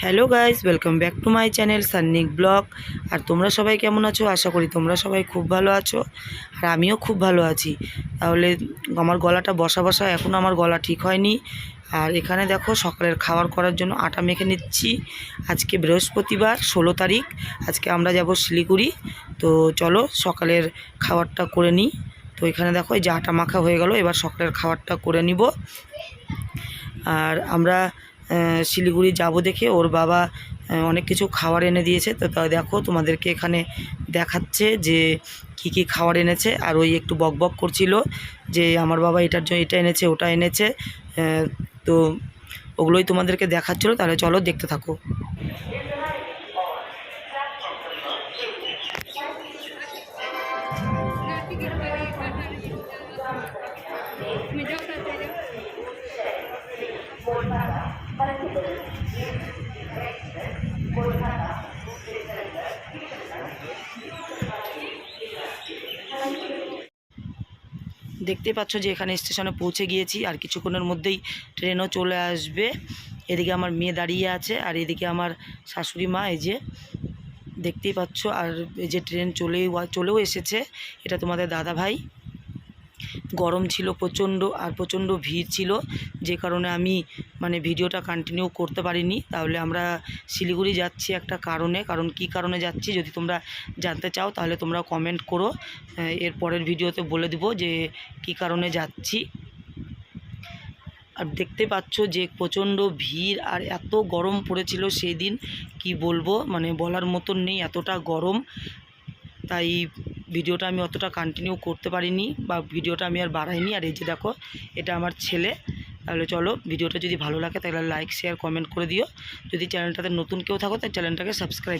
Hello guys welcome back to my channel Sannik vlog আর তোমরা সবাই কেমন আছো? আশা করি তোমরা সবাই খুব ভালো আছো। আর আমিও খুব ভালো আছি। তাহলে আমার গলাটা বসা বসা এখনও আমার গলা ঠিক হয়নি। আর এখানে দেখো, সকালের খাবার করার জন্য আটা মেখে নিচ্ছি। আজকে বৃহস্পতিবার, ষোলো তারিখ। আজকে আমরা যাব শিলিগুড়ি। তো চলো, সকালের খাবারটা করে নিই। তো এখানে দেখো যে আটা মাখা হয়ে গেল। এবার সকালের খাবারটা করে নিব। আর আমরা শিলিগুড়ি যাব দেখে ওর বাবা অনেক কিছু খাবার এনে দিয়েছে। তো দেখো তোমাদেরকে এখানে দেখাচ্ছে যে কি কি খাবার এনেছে। আর ওই একটু বক বক করছিল যে আমার বাবা এটার জন্য এটা এনেছে, ওটা এনেছে। তো ওগুলোই তোমাদেরকে দেখাচ্ছিলো। তাহলে চলো দেখতে থাকো। দেখতেই পাচ্ছ যে এখানে স্টেশনে পৌঁছে গিয়েছি, আর কিছুক্ষণের মধ্যেই ট্রেনও চলে আসবে। এদিকে আমার মেয়ে দাঁড়িয়ে আছে, আর এদিকে আমার শাশুড়ি মা, এই যে দেখতেই পাচ্ছ, আর এই যে ট্রেন চলেই, চলেও এসেছে। এটা তোমাদের দাদা ভাই গরম ছিল প্রচণ্ড আর প্রচণ্ড ভিড় ছিল। যে কারণে আমি মানে ভিডিওটা কন্টিনিউ করতে পারিনি। তাহলে আমরা শিলিগুড়ি যাচ্ছি একটা কারণে। কারণ কি কারণে যাচ্ছি যদি তোমরা জানতে চাও, তাহলে তোমরা কমেন্ট করো। এর পরের ভিডিওতে বলে দিব যে কি কারণে যাচ্ছি। আর দেখতে পাচ্ছ যে প্রচণ্ড ভিড় আর এত গরম পড়েছিল সেই দিন। কি বলব? মানে বলার মতন নেই, এতটা গরম। তাই ভিডিওটা আমি অতটা কন্টিনিউ করতে পারিনি বা ভিডিওটা আমি আর বাড়াইনি। আর এই যে দেখো, এটা আমার ছেলে। তাহলে চলো ভিডিওটা যদি ভালো লাগে তাহলে লাইক শেয়ার কমেন্ট করে দিও। যদি চ্যানেলটাতে নতুন কেউ থাকো, তাহলে চ্যানেলটাকে সাবস্ক্রাইব